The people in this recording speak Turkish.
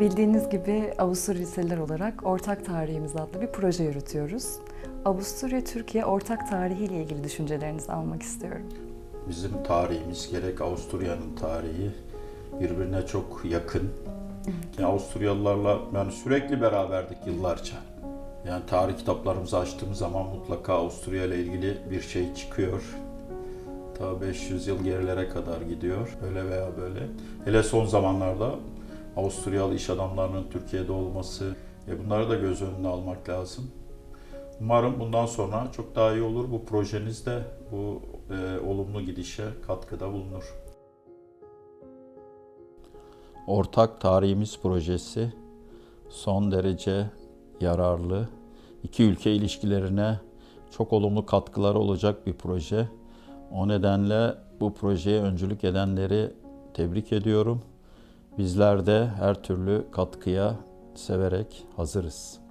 Bildiğiniz gibi Avusturya Liseler olarak Ortak Tarihimiz adlı bir proje yürütüyoruz. Avusturya Türkiye ortak tarihi ile ilgili düşüncelerinizi almak istiyorum. Bizim tarihimiz gerek Avusturya'nın tarihi birbirine çok yakın. Yani Avusturyalılarla yani sürekli beraberdik yıllarca. Yani tarih kitaplarımızı açtığımız zaman mutlaka Avusturya ile ilgili bir şey çıkıyor. Ta 500 yıl gerilere kadar gidiyor. Öyle veya böyle. Hele son zamanlarda Avusturyalı iş adamlarının Türkiye'de olması, e bunları da göz önüne almak lazım. Umarım bundan sonra çok daha iyi olur. Bu projeniz de bu e, olumlu gidişe katkıda bulunur. Ortak Tarihimiz projesi son derece yararlı, iki ülke ilişkilerine çok olumlu katkıları olacak bir proje. O nedenle bu projeye öncülük edenleri tebrik ediyorum. Bizler de her türlü katkıya severek hazırız.